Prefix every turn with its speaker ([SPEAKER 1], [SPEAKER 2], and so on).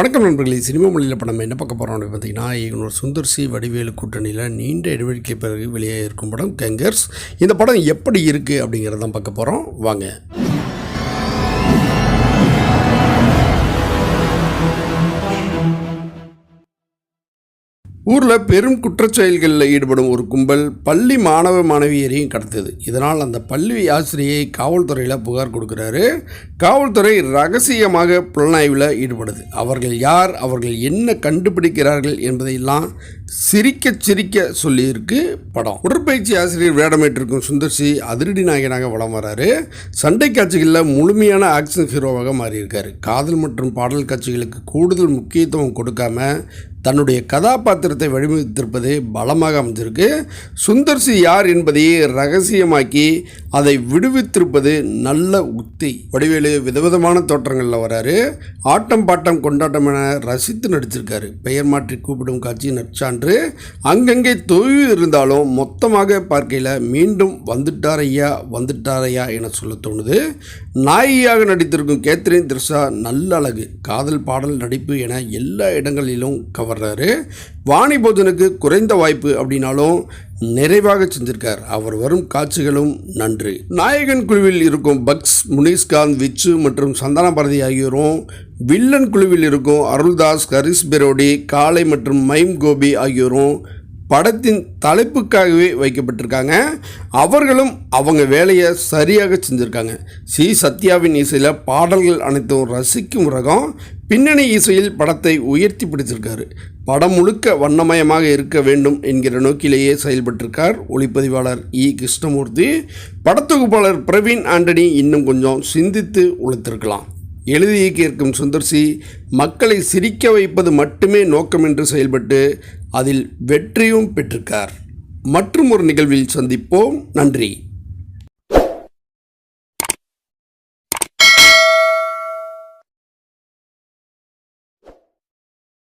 [SPEAKER 1] வணக்கம் நண்பர்களே. சினிமா மொழியில் இப்போ நம்ம என்ன பார்க்க போகிறோம் அப்படின்னு பார்த்தீங்கன்னா இவங்களோட சுந்தர் சி வடிவேலு கூட்டணியில் நீண்ட இடைவெளிக்கு பிறகு வெளியே இருக்கும் படம் கெங்கர்ஸ் இந்த படம் எப்படி இருக்குது அப்படிங்கிறதான் பார்க்க போகிறோம் வாங்க. ஊரில் பெரும் குற்றச்செயல்களில் ஈடுபடும் ஒரு கும்பல் பள்ளி மாணவ மாணவியரையும் கடத்துது. இதனால் அந்த பள்ளி ஆசிரியை காவல்துறையில் புகார் கொடுக்குறாரு. காவல்துறை ரகசியமாக புலனாய்வில் ஈடுபடுது. அவர்கள் யார் அவர்கள் என்ன கண்டுபிடிக்கிறார்கள் என்பதையெல்லாம் சிரிக்க சிரிக்க சொல்லியிருக்கு படம். உடற்பயிற்சி ஆசிரியர் வேடமேற்றிருக்கும் சுந்தர்சி அதிரடி நாயகனாக வளம் வராரு. சண்டை காட்சிகளில் முழுமையான ஆக்ஷன் ஹீரோவாக மாறியிருக்காரு. காதல் மற்றும் பாடல் காட்சிகளுக்கு கூடுதல் முக்கியத்துவம் கொடுக்காம தன்னுடைய கதாபாத்திரத்தை வடிவமைத்திருப்பது பலமாக அமைஞ்சிருக்கு. சுந்தர்சி யார் என்பதையே ரகசியமாக்கி அதை விடுவித்திருப்பது நல்ல உத்தி. வடிவேலு விதவிதமான தோற்றங்களில் வராரு. ஆட்டம் பாட்டம் கொண்டாட்டம் என ரசித்து நடிச்சிருக்காரு. பெயர் மாற்றி கூப்பிடும் காட்சி நற்சான்று. அங்கங்கே தொய்வு இருந்தாலும் மொத்தமாக பார்க்கையில் மீண்டும் வந்துட்டாரையா வந்துட்டாரையா என சொல்ல தோணுது. நாயியாக நடித்திருக்கும் கேத்ரின் திரிஷா நல்ல அழகு. காதல் பாடல் நடிப்பு என எல்லா இடங்களிலும் கவர் வர்றாரு. போஜனுக்கு குறைந்த வாய்ப்பு அப்படின்னாலும் நிறைவாக செஞ்சிருக்கார். அவர் வரும் காட்சிகளும் நன்று. நாயகன் குழுவில் இருக்கும் பக்ஸ் முனிஷ்காந்த் விச்சு மற்றும் சந்தான பாரதி ஆகியோரும் வில்லன் குழுவில் இருக்கும் அருள்தாஸ் ஹரிஸ் பெரோடி காளை மற்றும் மைம் கோபி ஆகியோரும் படத்தின் தலைப்புக்காகவே வைக்கப்பட்டிருக்காங்க. அவர்களும் அவங்க வேலையை சரியாக செஞ்சுருக்காங்க. சி. சத்யாவின் இசையில் பாடல்கள் அனைத்தும் ரசிக்கும் ரகம். பின்னணி இசையில் படத்தை உயர்த்தி பிடிச்சிருக்காரு படம் முழுக்க வண்ணமயமாக இருக்க வேண்டும் என்கிற நோக்கிலேயே செயல்பட்டிருக்கார் ஒளிப்பதிவாளர் இ. கிருஷ்ணமூர்த்தி. படத்தொகுப்பாளர் பிரவீன் ஆண்டனி இன்னும் கொஞ்சம் சிந்தித்து உழைத்திருக்கலாம். எழுதி இயக்கியிருக்கும் சுந்தர்சி மக்களை சிரிக்க வைப்பது மட்டுமே நோக்கம் என்று செயல்பட்டு அதில் வெற்றியும் பெற்றிருக்கார். மற்றும் ஒரு நிகழ்வில் சந்திப்போம். நன்றி.